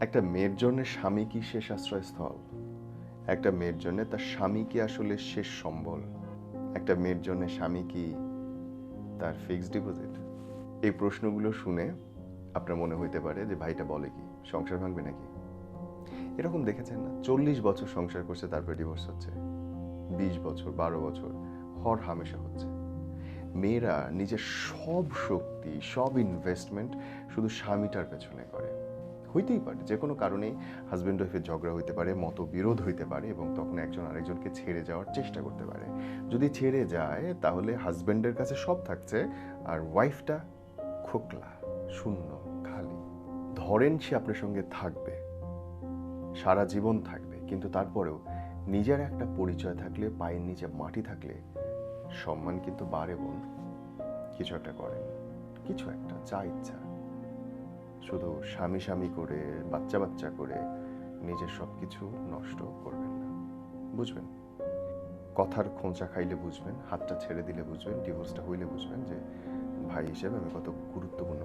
একটা মেয়ের জন্য স্বামী কি শেষ আশ্রয়স্থল? একটা মেয়ের জন্য তার স্বামী কি আসলে শেষ সম্বল? একটা মেয়ের জন্য স্বামী কি তার ফিক্সড ডিপোজিট এই প্রশ্নগুলো শুনে আপনার মনে হইতে পারে যে ভাইটা বলে কি, সংসার ভাঙবে নাকি? এরকম দেখেছেন না? চল্লিশ বছর সংসার করছে, তারপরে ডিভোর্স হচ্ছে। বিশ বছর, বারো বছর, হর হামেশা হচ্ছে। মেয়েরা নিজের সব শক্তি, সব ইনভেস্টমেন্ট শুধু স্বামীটার পেছনে করে। হইতেই পারে, যে কোনো কারণেই হাজব্যান্ড ওয়াইফের ঝগড়া হইতে পারে, মতবিরোধ হইতে পারে এবং তখন একজন আরেকজনকে ছেড়ে যাওয়ার চেষ্টা করতে পারে। যদি ছেড়ে যায়, তাহলে হাজব্যান্ডের কাছে সব থাকছে আর ওয়াইফটা খোকলা, শূন্য, খালি। ধরেন সে আপনার সঙ্গে থাকবে, সারা জীবন থাকবে, কিন্তু তারপরেও নিজের একটা পরিচয় থাকলে, পায়ের নিচে মাটি থাকলে, সম্মান কিন্তু বাড়ে বোন, কিছু একটা করেন, কিছু একটা, যা ইচ্ছা। শুধু স্বামী স্বামী করে বাচ্চা বাচ্চা করে নিজের সব কিছু নষ্ট করবেন না। বুঝবেন? কথার খোঁচা খাইলে বুঝবেন, হাতটা ছেড়ে দিলে বুঝবেন ডিভোর্সটা হইলে বুঝবেন যে, ভাই হিসেবে আমি কত গুরুত্বপূর্ণ